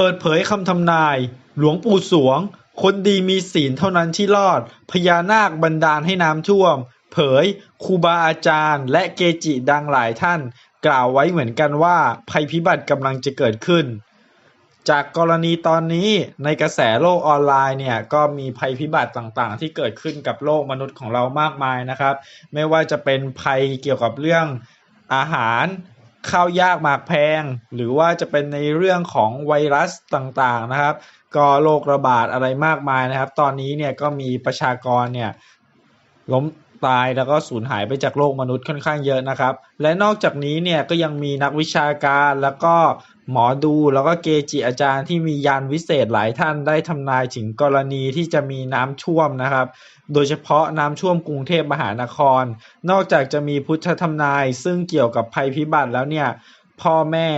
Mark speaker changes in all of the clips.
Speaker 1: เปิดเผยคำทำนาย หลวงปู่สวง คนดีมีศีลเท่านั้นที่รอด พญานาคบันดาลให้น้ำท่วม เผยครูบาอาจารย์ และเกจิดังหลายท่าน กล่าวไว้เหมือนกันว่า ภัยพิบัติกำลังจะเกิดขึ้น จากกรณีตอนนี้ในกระแสโลกออนไลน์เนี่ยก็มีภัยพิบัติต่างๆ ที่เกิดขึ้นกับโลกมนุษย์ของเรามากมายนะครับ ไม่ว่าจะเป็นภัยเกี่ยวกับเรื่องอาหาร ข้าวยากหมากแพง หรือว่าจะเป็นในเรื่องของไวรัสต่างๆนะครับ ก็โรคระบาดอะไรมากมายนะครับ ตอนนี้เนี่ยก็มีประชากรเนี่ยล้ม ตายแล้วก็สูญหายไปจากโลกมนุษย์ค่อนข้างเยอะนะครับ และนอกจากนี้เนี่ยก็ยังมีนักวิชาการแล้วก็หมอดูแล้วก็เกจิอาจารย์ที่มียานวิเศษหลายท่านได้ทำนายถึงกรณีที่จะมีน้ำท่วมนะครับ โดยเฉพาะน้ำท่วมกรุงเทพมหานคร นอกจากจะมีพุทธทำนาย ซึ่งเกี่ยวกับภัยพิบัติแล้วเนี่ยพ่อแม่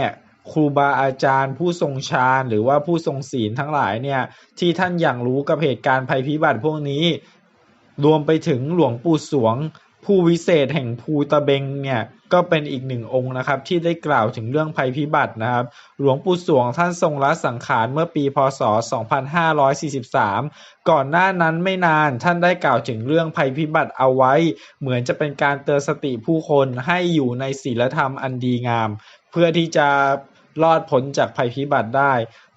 Speaker 1: ครูบาอาจารย์ ผู้ทรงฌานหรือว่าผู้ทรงศีลทั้งหลายเนี่ยที่ท่านอย่างรู้กับเหตุการณ์ภัยพิบัติพวกนี้ รวมไปถึงหลวงปู่สวง ผู้วิเศษแห่งภูตะเบงเนี่ยก็เป็นอีกหนึ่งองค์นะครับ ที่ได้กล่าวถึงเรื่องภัยพิบัตินะครับ หลวงปู่สวงท่านทรงละสังขารเมื่อปีพศ 2543 ก่อนหน้านั้นไม่นานท่านได้กล่าวถึงเรื่องภัยพิบัติเอาไว้ เหมือนจะเป็นการเตือนสติผู้คนให้อยู่ในศีลธรรมอันดีงาม เพื่อที่จะรอดพ้นจากภัยพิบัติได้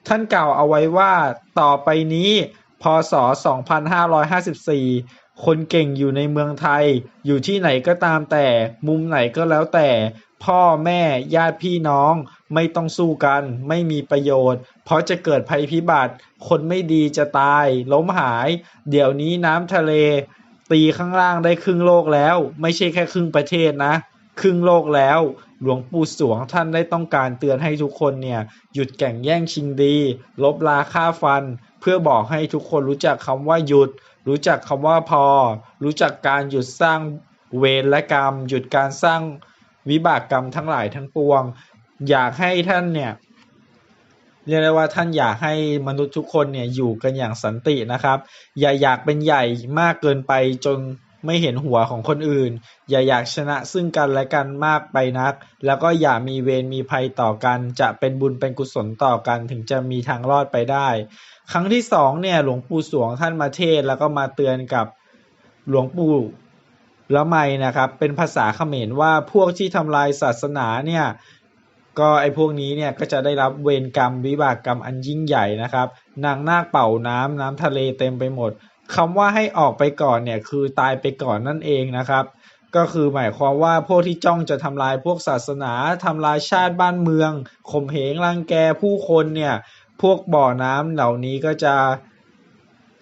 Speaker 1: ท่านกล่าวเอาไว้ว่าต่อไปนี้พศ 2554 คนเก่งอยู่ในเมืองไทย อยู่ที่ไหนก็ตามแต่ มุมไหนก็แล้วแต่ พ่อแม่ญาติพี่น้อง ไม่ต้องสู้กัน ไม่มีประโยชน์ เพราะจะเกิดภัยพิบัติ คนไม่ดีจะตาย ล้มหาย เดี๋ยวนี้น้ำทะเล ตีข้างล่างได้ครึ่งโลกแล้ว ไม่ใช่แค่ครึ่งประเทศนะ ครึ่งโลกแล้ว หลวงปู่สวงท่านได้ต้องการเตือนให้ทุกคนเนี่ย หยุดแก่งแย่งชิงดี ลบลาค่าฟัน เพื่อบอกให้ทุกคนรู้จักคำว่าหยุด รู้จักคำว่าพอ รู้จักการหยุดสร้างเวรและกรรม หยุดการสร้างวิบากกรรมทั้งหลายทั้งปวง อยากให้ท่านเนี่ยเรียกได้ว่าท่านอยากให้มนุษย์ทุกคนเนี่ยอยู่กันอย่างสันตินะครับ อย่าอยากเป็นใหญ่มากเกินไปจน ไม่เห็นหัวของคนอื่น อย่าอยากชนะซึ่งกันและกันมากไปนัก แล้วก็อย่ามีเวรมีภัยต่อกัน จะเป็นบุญเป็นกุศลต่อกันถึงจะมีทางรอดไปได้ ครั้งที่สองเนี่ยหลวงปู่สวงท่านมาเทศแล้วก็มาเตือนกับหลวงปู่ละไมนะครับ เป็นภาษาเขมรว่าพวกที่ทำลายศาสนาเนี่ยก็ไอ้พวกนี้เนี่ยก็จะได้รับเวรกรรมวิบากกรรมอันยิ่งใหญ่นะครับ นางนาคเป่าน้ำน้ำทะเลเต็มไปหมด คำว่าให้ออกไปก่อนเนี่ยคือตายไปก่อนนั่นเองนะครับ ก็คือหมายความว่าพวกที่จ้องจะทำลายพวกศาสนาทำลายชาติบ้านเมืองข่มเหงรังแกผู้คนเนี่ย พวกบ่อน้ำเหล่านี้ก็จะ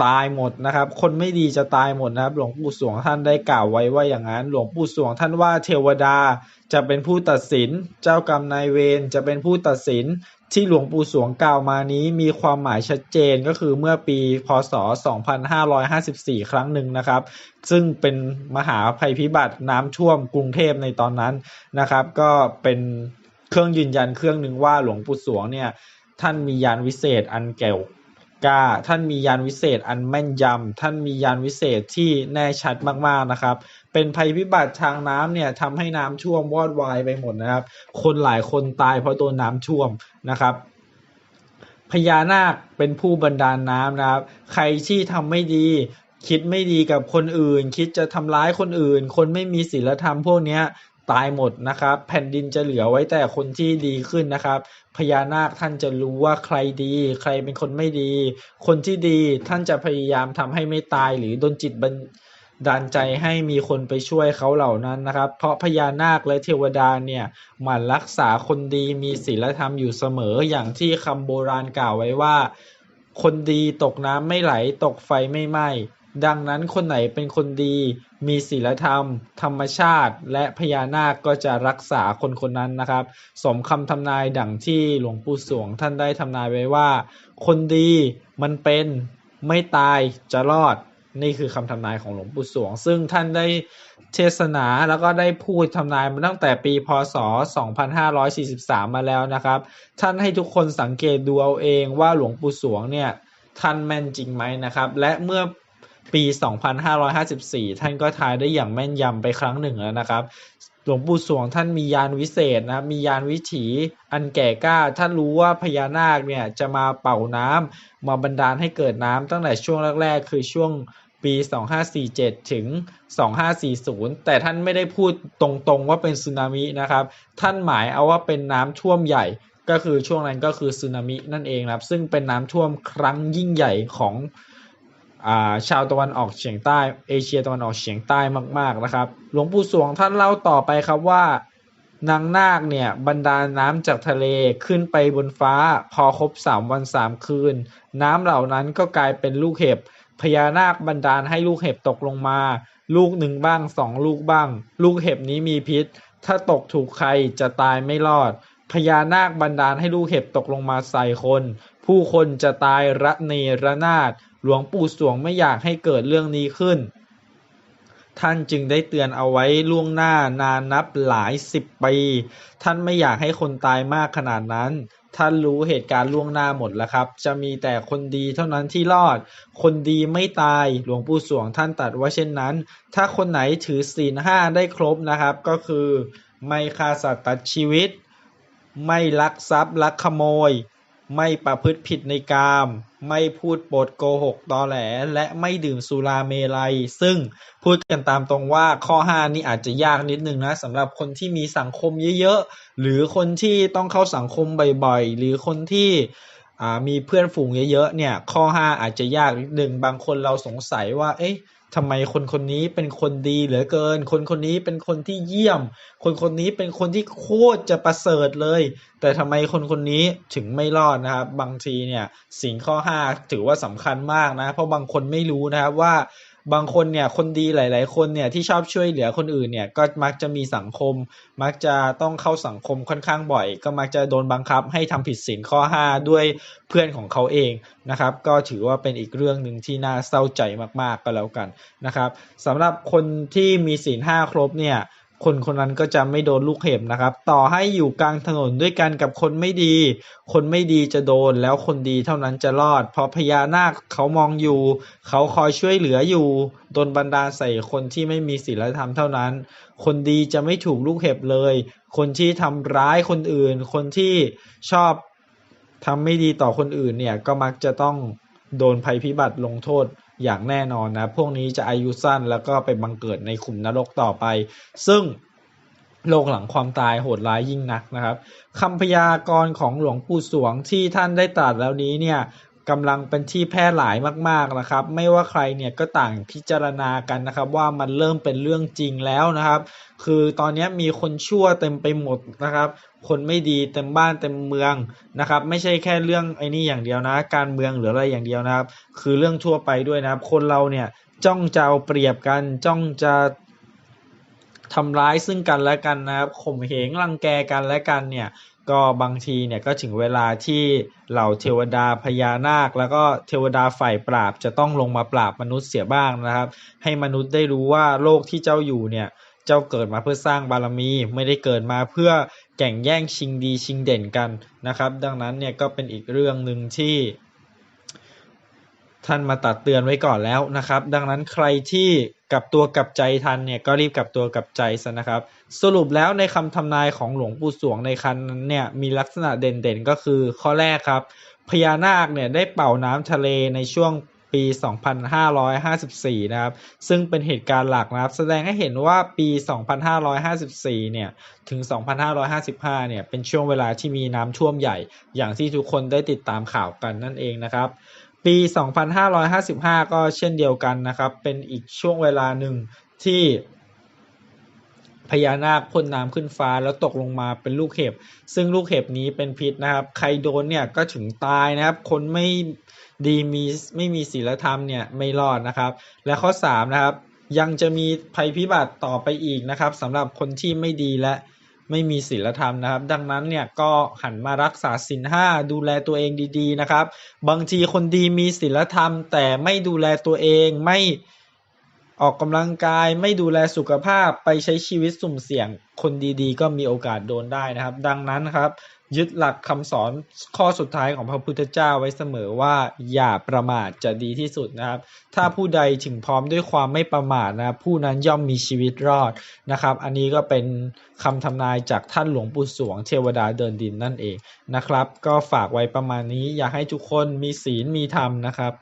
Speaker 1: ตายหมดนะครับ คนไม่ดีจะตายหมดนะครับ หลวงปู่สวงท่านได้กล่าวไว้ว่าอย่างนั้น หลวงปู่สวงท่านว่าเทวดาจะเป็นผู้ตัดสิน เจ้ากรรมนายเวรจะเป็นผู้ตัดสิน ที่หลวงปู่สวงกล่าวมานี้มีความหมายชัดเจนก็คือเมื่อปีพศ 2554 ครั้งหนึ่งนะครับ ซึ่งเป็นมหาภัยพิบัติน้ำท่วมกรุงเทพในตอนนั้นนะครับ ก็เป็นเครื่องยืนยันเครื่องหนึ่งว่าหลวงปู่สวงเนี่ยท่านมียานวิเศษอันแก่ว กาท่านมียานวิเศษอันแม่นยำท่านมียานวิเศษที่แน่ชัดมากๆนะครับ เป็นภัยพิบัติทางน้ำเนี่ยทำให้น้ำท่วมวอดวายไปหมดนะครับ คนหลายคนตายเพราะโดนน้ำท่วมนะครับพญานาคเป็นผู้บันดาลน้ำนะครับ ใครที่ทำไม่ดีคิดไม่ดีกับคนอื่น คิดจะทำร้ายคนอื่น คนไม่มีศีลธรรมพวกนี้ ตายหมดนะครับ แผ่นดินจะเหลือไว้แต่คนที่ดีขึ้นนะครับ พญานาคท่านจะรู้ว่าใครดี ใครเป็นคนไม่ดี คนที่ดีท่านจะพยายามทำให้ไม่ตายหรือดนจิตบันดาลใจให้มีคนไปช่วยเขาเหล่านั้นนะครับ เพราะพญานาคและเทวดาเนี่ยหมั่นรักษาคนดีมีศีลธรรมอยู่เสมออย่างที่คำโบราณกล่าวไว้ว่า คนดีตกน้ำไม่ไหลตกไฟไม่ไหม้ ดังนั้นคนไหนเป็นคนดี มีศีลธรรม ธรรมชาติ และพญานาคก็จะรักษาคนคนนั้นนะครับ สมคำทำนายดังที่หลวงปู่สวงท่านได้ทำนายไว้ว่า คนดีมันเป็นไม่ตายจะรอด นี่คือคำทำนายของหลวงปู่สวง ซึ่งท่านได้เทศนาแล้วก็ได้พูดทำนายมาตั้งแต่ปีพศ 2543 มาแล้วนะครับ ท่านให้ทุกคนสังเกตดูเอาเองว่าหลวงปู่สวงเนี่ยท่านแม่นจริงไหมนะครับ และเมื่อ ปี 2554 ท่านก็ทายได้อย่างแม่นยำไปครั้งหนึ่งแล้วนะครับ หลวงปู่สวงท่านมียานวิเศษนะมียานวิถีอันแก่กล้า ท่านรู้ว่าพญานาคเนี่ยจะมาเป่าน้ำมาบันดาลให้เกิดน้ำตั้งแต่ช่วงแรก ๆ คือช่วงปี 2547 ถึง 2540 แต่ท่านไม่ได้พูดตรงๆว่าเป็นสึนามินะครับ ท่านหมายเอาว่าเป็นน้ำท่วมใหญ่ก็คือช่วงนั้นก็คือสึนามินั่นเองนะครับ ซึ่งเป็นน้ำท่วมครั้งยิ่งใหญ่ของ ชาวตะวันออกเฉียงใต้ เอเชียตะวันออกเฉียงใต้มาก ๆนะครับ หลวงปู่สวงท่านเล่าต่อไปครับว่านางนาคเนี่ยบรรดาน้ำจากทะเลขึ้นไปบนฟ้า พอครบสามวันสามคืน น้ำเหล่านั้นก็กลายเป็นลูกเห็บพญานาคบันดาลให้ลูกเห็บตกลงมา ลูกหนึ่งบ้างสองลูกบ้าง ลูกเห็บนี้มีพิษ ถ้าตกถูกใครจะตายไม่รอด พญานาคบันดาลให้ลูกเห็บตกลงมาใส่คน ผู้คนจะตายระเนระนาด หลวงปู่สวงไม่อยากให้เกิดเรื่องนี้ขึ้น ท่านจึงได้เตือนเอาไว้ล่วงหน้านานนับหลายสิบปี ท่านไม่อยากให้คนตายมากขนาดนั้น ท่านรู้เหตุการณ์ล่วงหน้าหมดแล้วครับ จะมีแต่คนดีเท่านั้นที่รอด คนดีไม่ตาย หลวงปู่สวงท่านตัดว่าเช่นนั้น ถ้าคนไหนถือศีลห้าได้ครบนะครับ ก็คือไม่ฆ่าสัตว์ตัดชีวิต ไม่ลักทรัพย์ลักขโมย ไม่ประพฤติผิดในกาม ไม่พูดปดโกหกตอแหล และไม่ดื่มสุราเมลัย ซึ่งพูดกันตามตรงว่าข้อ 5 นี่อาจจะยากนิดนึงนะสำหรับคนที่มีสังคมเยอะๆ หรือคนที่ต้องเข้าสังคมบ่อยๆ หรือคนที่ มีเพื่อนฝูงเยอะๆเนี่ย ข้อ 5 อาจจะยากนิดนึงบางคนเราสงสัยว่า เอ๊ะทำไมคนคนนี้เป็นคนดีเหลือเกิน คนคนนี้เป็นคนที่เยี่ยม คนคนนี้เป็นคนที่โคตรจะประเสริฐเลย แต่ทำไมคนคนนี้ถึงไม่รอดนะครับ บางทีเนี่ยสิ่งข้อ 5 ถือว่าสำคัญมากนะ เพราะบางคนไม่รู้นะครับว่า บางคนเนี่ยคนดีหลาย ๆ คนเนี่ยที่ชอบช่วยเหลือคนอื่นเนี่ยก็มักจะมีสังคม มักจะต้องเข้าสังคมค่อนข้างบ่อย ก็มักจะโดนบังคับให้ทำผิดศีลข้อ 5 ด้วยเพื่อนของเขาเองนะครับ ก็ถือว่าเป็นอีกเรื่องหนึ่งที่น่าเศร้าใจมาก ๆ ก็แล้วกันนะครับสำหรับคนที่มีศีลห้าครบเนี่ย คนคนนั้นก็จะไม่โดนลูกเห็บนะครับ ต่อให้อยู่กลางถนนด้วยกันกับคนไม่ดี คนไม่ดีจะโดนแล้วคนดีเท่านั้นจะรอด เพราะพญานาคเขามองอยู่ เขาคอยช่วยเหลืออยู่โดนบันดาลใส่คนที่ไม่มีศีลธรรมเท่านั้น คนดีจะไม่ถูกลูกเห็บเลย คนที่ทำร้ายคนอื่น คนที่ชอบทำไม่ดีต่อคนอื่นเนี่ยก็มักจะต้อง โดนภัยพิบัติลงโทษอย่างแน่นอนนะ พวกนี้จะอายุสั้นแล้วก็ไปบังเกิดในขุมนรกต่อไป ซึ่งโลกหลังความตายโหดร้ายยิ่งนักนะครับคำพยากรณ์ของหลวงปู่สวงที่ท่านได้ตรัสแล้วนี้เนี่ย กำลังเป็นที่แพร่หลายมากๆนะครับ ไม่ว่าใครเนี่ยก็ต่างพิจารณากันนะครับ ว่ามันเริ่มเป็นเรื่องจริงแล้วนะครับ คือตอนนี้มีคนชั่วเต็มไปหมดนะครับ คนไม่ดีเต็มบ้านเต็มเมืองนะครับ ไม่ใช่แค่เรื่องไอ้นี่อย่างเดียวนะ การเมืองหรืออะไรอย่างเดียวนะครับ คือเรื่องทั่วไปด้วยนะครับ คนเราเนี่ยจ้องจะเอาเปรียบกันจ้องจะทำร้ายซึ่งกันและกันนะครับข่มเหงรังแกกันและกันเนี่ย ก็บางทีเนี่ยก็ถึงเวลาที่เหล่าเทวดาพญานาค แล้วก็เทวดาฝ่ายปราบจะต้องลงมาปราบมนุษย์เสียบ้างนะครับ ให้มนุษย์ได้รู้ว่าโลกที่เจ้าอยู่เนี่ยเจ้าเกิดมาเพื่อสร้างบารมี ไม่ได้เกิดมาเพื่อแข่งแย่งชิงดีชิงเด่นกันนะครับ ดังนั้นเนี่ยก็เป็นอีกเรื่องหนึ่งที่ ท่านมาตัดเตือนไว้ก่อนแล้วนะครับ ดังนั้นใครที่กลับตัวกลับใจทันเนี่ยก็รีบกลับตัวกลับใจซะนะครับ สรุปแล้วในคำทำนายของหลวงปู่สวงในคันนั้นเนี่ยมีลักษณะเด่นๆก็คือข้อแรกครับ พญานาคเนี่ยได้เป่าน้ำทะเลในช่วงปี 2554 นะครับ ซึ่งเป็นเหตุการณ์หลักนะครับ แสดงให้เห็นว่าปี 2554 เนี่ย ถึง 2555 เนี่ย เป็นช่วงเวลาที่มีน้ำท่วมใหญ่ อย่างที่ทุกคนได้ติดตามข่าวกันนั่นเองนะครับ ปี 2555 ก็เช่นเดียวกันนะครับ เป็นอีกช่วงเวลาหนึ่งที่พญานาคพ่นน้ำขึ้นฟ้าแล้วตกลงมาเป็นลูกเห็บ ซึ่งลูกเห็บนี้เป็นพิษนะครับ ใครโดนเนี่ยก็ถึงตายนะครับ คนไม่ดีมีไม่มีศีลธรรมเนี่ยไม่รอดนะครับ และข้อ 3 นะครับ ยังจะมีภัยพิบัติต่อไปอีกนะครับสำหรับคนที่ไม่ดีและ ไม่มีศีลธรรมนะครับ ดังนั้นเนี่ยก็หันมารักษาศีลห้าดูแลตัวเองดีๆนะครับ บางทีคนดีมีศีลธรรม แต่ไม่ดูแลตัวเองไม่ออกกำลังกายไม่ดูแลสุขภาพไปใช้ชีวิตสุ่มเสี่ยง คนดีๆ ก็มีโอกาสโดนได้นะครับ ดังนั้นครับ ยึดหลักคำสอนข้อสุดท้ายของพระพุทธเจ้าไว้เสมอว่าอย่าประมาทจะดีที่สุดนะครับ ถ้าผู้ใดถึงพร้อมด้วยความไม่ประมาทนะผู้นั้นย่อมมีชีวิตรอดนะครับ อันนี้ก็เป็นคำทำนายจากท่านหลวงปู่สวงเทวดาเดินดินนั่นเองนะครับ ก็ฝากไว้ประมาณนี้อยากให้ทุกคนมีศีลมีธรรมนะครับ